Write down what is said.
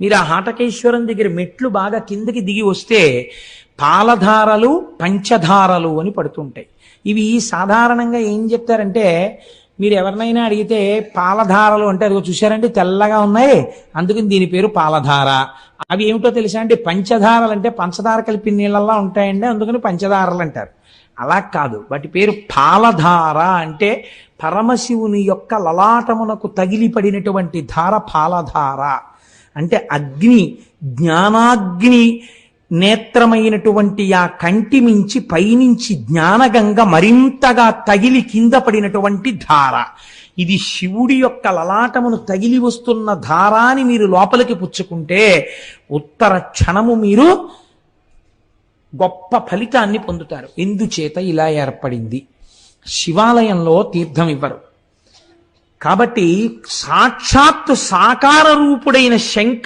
మీరు ఆ హాటకేశ్వరం దగ్గర మెట్లు బాగా కిందకి దిగి వస్తే పాలధారలు పంచధారలు అని పడుతుంటాయి. ఇవి సాధారణంగా ఏం చెప్తారంటే మీరు ఎవరినైనా అడిగితే పాలధారలు అంటే అది చూశారంటే తెల్లగా ఉన్నాయి అందుకని దీని పేరు పాలధార. అవి ఏమిటో తెలుసా అంటే పంచధారలు అంటే పంచదార కలిపి నీళ్ళల్లా ఉంటాయండి అందుకని పంచదారలు అంటారు. అలా కాదు. వాటి పేరు పాలధార అంటే పరమశివుని యొక్క లలాటమునకు తగిలిపడినటువంటి ధార పాలధార. అంటే అగ్ని జ్ఞానాగ్ని నేత్రమైనటువంటి ఆ కంటి మించి పైనుంచి జ్ఞానగంగ మరింతగా తగిలి కింద పడినటువంటి ధార. ఇది శివుడి యొక్క లలాటమును తగిలి వస్తున్న ధారాని మీరు లోపలికి పుచ్చుకుంటే ఉత్తర క్షణము మీరు గొప్ప ఫలితాన్ని పొందుతారు. ఎందుచేత ఇలా ఏర్పడింది? శివాలయంలో తీర్థం ఇవ్వరు. కాబట్టి సాక్షాత్తు సాకార రూపుడైన శంకరుడు